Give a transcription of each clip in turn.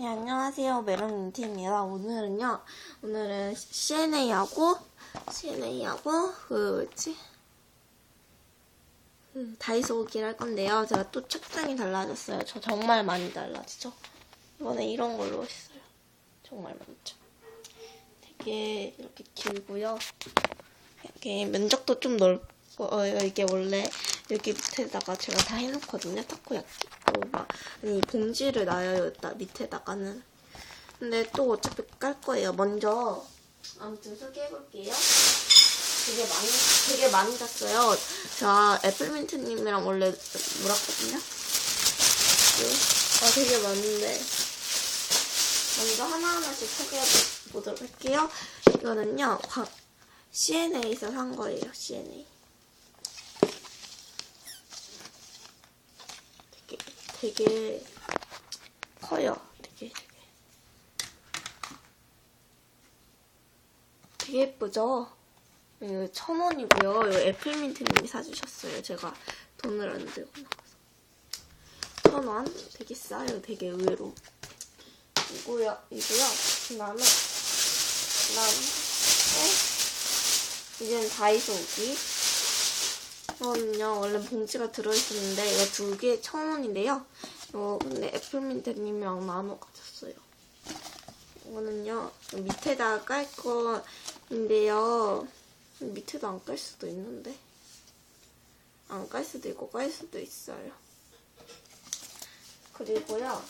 네, 안녕하세요. 메론인티입니다. 오늘은요, 오늘은 CNA하고, CNA하고, 그, 뭐지? 그, 다이소 오기를 할 건데요. 제가 또 책장이 달라졌어요. 저 정말 많이 달라지죠? 이번에 이런 걸로 했어요. 정말 많죠. 되게 이렇게 길고요. 이렇게 면적도 좀 넓고, 어, 이게 원래 여기 밑에다가 제가 다 해놓거든요. 타코야끼. 어, 막, 아니, 봉지를 놔요, 여기다, 밑에다가는. 근데 또 어차피 깔 거예요. 먼저, 아무튼 소개해볼게요. 되게 많이, 되게 많이 샀어요. 제가 애플민트님이랑 원래 놀았거든요. 네. 아, 되게 많은데. 먼저 하나하나씩 소개해보도록 할게요. 이거는요, 광, CNA에서 산 거예요, CNA. 되게, 커요. 되게, 되게. 되게 예쁘죠? 이거 천 원이고요. 이거 애플민트님이 사주셨어요. 제가 돈을 안 들고 나가서. 천 원? 되게 싸요. 되게 의외로. 이거요, 이거요. 그 다음에, 그 다음에, 이제는 다이소 오기. 이거는요, 원래 봉지가 들어있었는데, 이거 두 개에 천 원인데요. 이거 근데 애플민트님이랑 나눠 가졌어요. 이거는요, 밑에다 깔 거인데요. 밑에도 안 깔 수도 있는데. 안 깔 수도 있고, 깔 수도 있어요. 그리고요,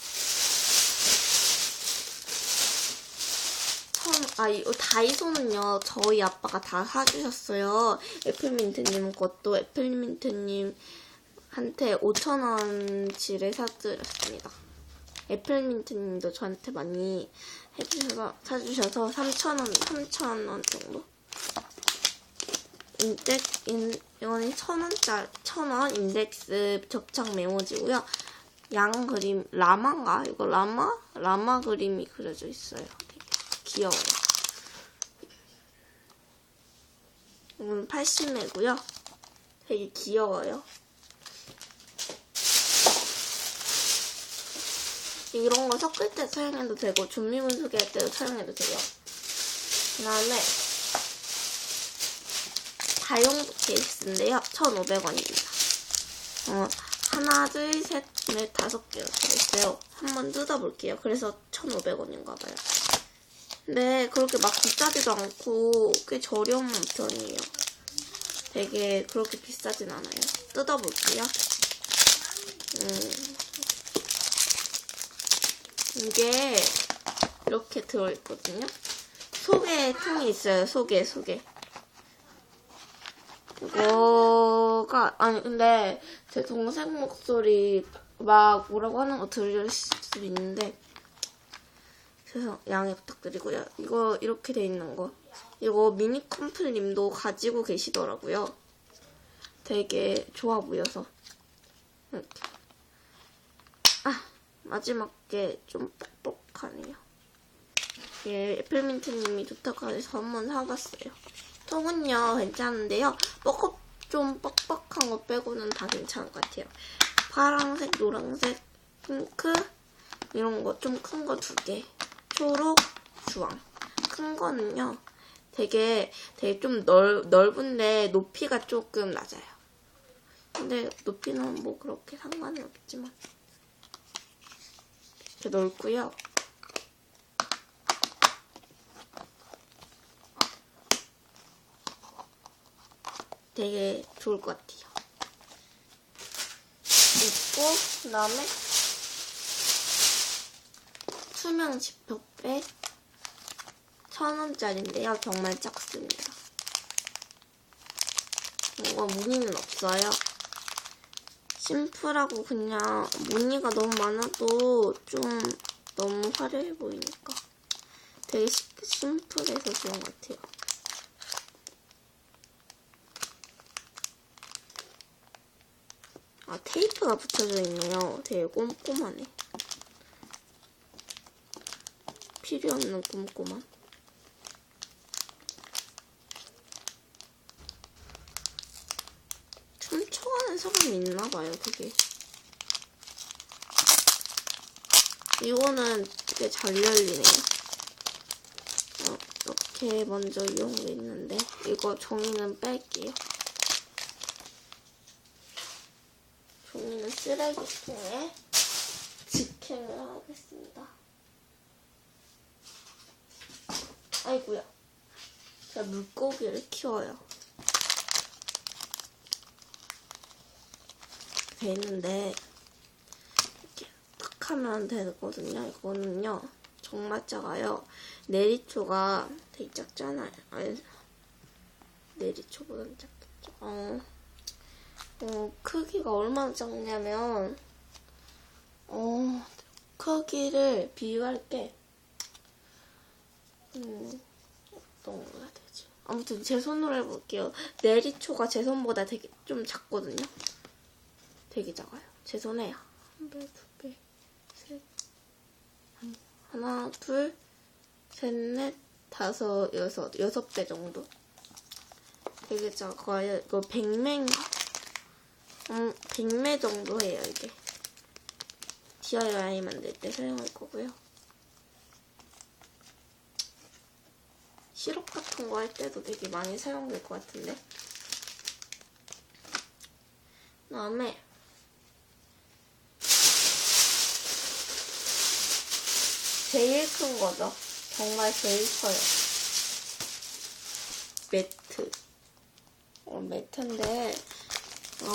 처음, 아, 이 다이소는요, 저희 아빠가 다 사주셨어요. 애플민트님 것도 애플민트님한테 5천원치를 사드렸습니다. 애플민트님도 저한테 많이 해주셔서, 사주셔서 3천원, 3천원 정도? 인덱, 인, 이거는 천원짜리, 천원 인덱스 접착 메모지고요. 양 그림, 라마인가? 이거 라마? 라마 그림이 그려져 있어요. 귀여워요. 이건 80매고요. 되게 귀여워요. 이런 거 섞을 때 사용해도 되고 준비물 소개할 때도 사용해도 돼요. 그 다음에 다용도 케이스인데요. 1,500원입니다. 어, 하나, 둘, 셋, 넷, 다섯 개가 들어있어요. 한번 뜯어볼게요. 그래서 1,500원인가 봐요. 근데 그렇게 막 비싸지도 않고 꽤 저렴한 편이에요. 되게 그렇게 비싸진 않아요. 뜯어볼게요. 음. 이게 이렇게 들어있거든요. 속에 통이 있어요. 속에, 속에. 이거가, 아니, 근데 제 동생 목소리 막 뭐라고 하는 거 들릴 수도 있는데, 그래서 양해 부탁드리고요. 이거 이렇게 돼 있는 거. 이거 미니 컴플님도 가지고 계시더라고요. 되게 좋아 보여서. 이렇게. 아, 마지막 게 좀 뻑뻑하네요. 예, 애플민트님이 좋다고 해서 한번 사봤어요. 통은요, 괜찮은데요. 뻑뻑, 좀 뻑뻑한 거 빼고는 다 괜찮은 것 같아요. 파란색, 노란색, 핑크, 이런 거 좀 큰 거 두 개. 초록, 주황. 큰 거는요, 되게, 되게 좀 넓, 넓은데 높이가 조금 낮아요. 근데 높이는 뭐 그렇게 상관은 없지만. 이렇게 넓고요. 되게 좋을 것 같아요. 있고, 그 다음에 투명 지퍼백 천원짜리인데요. 정말 작습니다. 이거 무늬는 없어요. 심플하고 그냥 무늬가 너무 많아도 좀 너무 화려해 보이니까 되게 시- 심플해서 좋은 것 같아요. 아 테이프가 붙여져 있네요. 되게 꼼꼼하네. 필요 없는 꼼꼼함. 훔쳐가는 사람이 있나 봐요, 그게. 이거는 되게 잘 열리네요. 어, 이렇게 먼저 이런 게 있는데 이거 종이는 뺄게요. 종이는 쓰레기통에 직행을 하겠습니다. 아이고야. 제가 물고기를 키워요. 돼 있는데 이렇게 탁 하면 되거든요. 이거는요 정말 작아요. 내리초가 되게 작잖아요. 아니, 내리초보다는 작겠죠. 어, 어, 크기가 얼마나 작냐면 어, 크기를 비유할 게. 음, 어떤 거 해야 되지? 아무튼 제 손으로 해볼게요. 내리초가 제 손보다 되게 좀 작거든요. 되게 작아요. 제 손에 한 배, 두 배, 셋, 아니, 하나, 둘, 셋, 넷, 다섯, 여섯, 여섯 배 정도. 되게 작아요. 이거 백맹, 음, 백매 정도 해요, 이게. DIY 만들 때 사용할 거고요. 시럽 같은 거 할 때도 되게 많이 사용될 것 같은데. 그 다음에 제일 큰 거죠. 정말 제일 커요. 매트. 어, 매트인데, 어,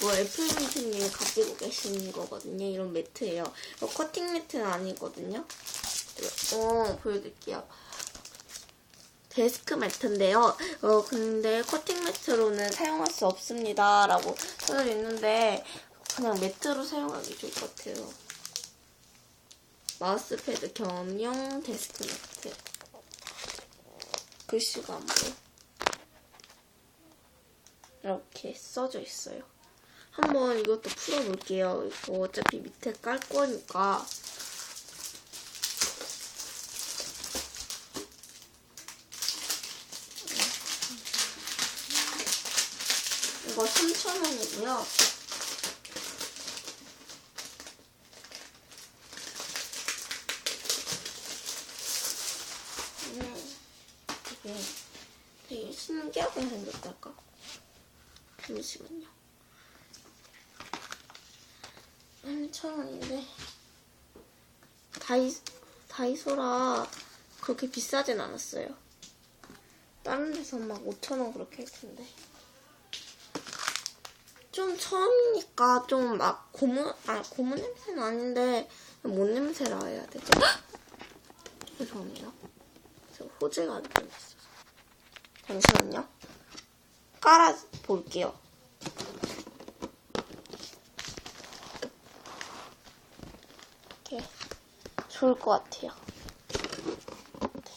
뭐 애플민트님이 가지고 계신 거거든요. 이런 매트예요. 이거 커팅 매트는 아니거든요. 어, 보여드릴게요. 데스크 매트인데요. 어, 근데 커팅 매트로는 사용할 수 없습니다. 라고 써져 있는데, 그냥 매트로 사용하기 좋을 것 같아요. 마우스패드 겸용 데스크 매트. 글씨가 안 보여. 이렇게 써져 있어요. 한번 이것도 풀어볼게요. 이거 어차피 밑에 깔 거니까. 이거 3,000원이고요. 음, 되게, 되게 신기하게 생겼달까? 잠시만요. 3,000원인데, 다이, 다이소라 그렇게 비싸진 않았어요. 다른 데서 막 5,000원 그렇게 할 텐데. 좀 처음이니까 좀 막 고무, 아, 고무 냄새는 아닌데, 뭔 냄새라 해야 되지? 죄송합니다. 저 호재가 안돼 있어서. 잠시만요. 깔아 볼게요. 이렇게 좋을 것 같아요.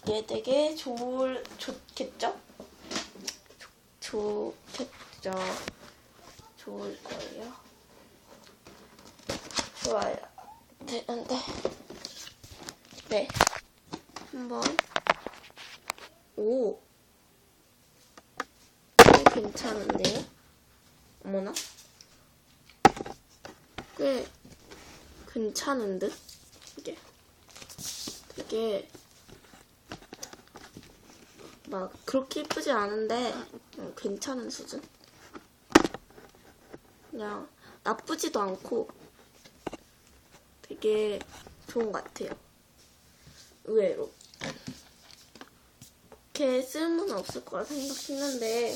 되게 되게 좋을 좋겠죠? 좋, 좋겠죠. 좋을 거예요. 좋아요. 되는데. 네. 한번. 오. 꽤 괜찮은데요? 어머나? 꽤 괜찮은 듯? 이게. 되게 막 그렇게 예쁘지 않은데 그냥 괜찮은 수준 그냥 나쁘지도 않고 되게 좋은 것 같아요. 의외로. 이렇게 쓸모는 없을 거라 생각했는데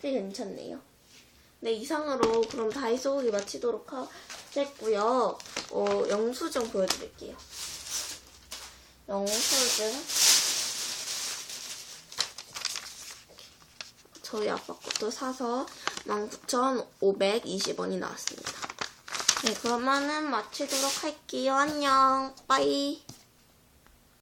꽤 괜찮네요. 네, 이상으로 그럼 다이소 후기 마치도록 하겠고요. 어, 영수증 보여드릴게요. 영수증. 저희 아빠 것도 사서 19,520원이 나왔습니다. 네, 그러면은 마치도록 할게요. 안녕. 빠이.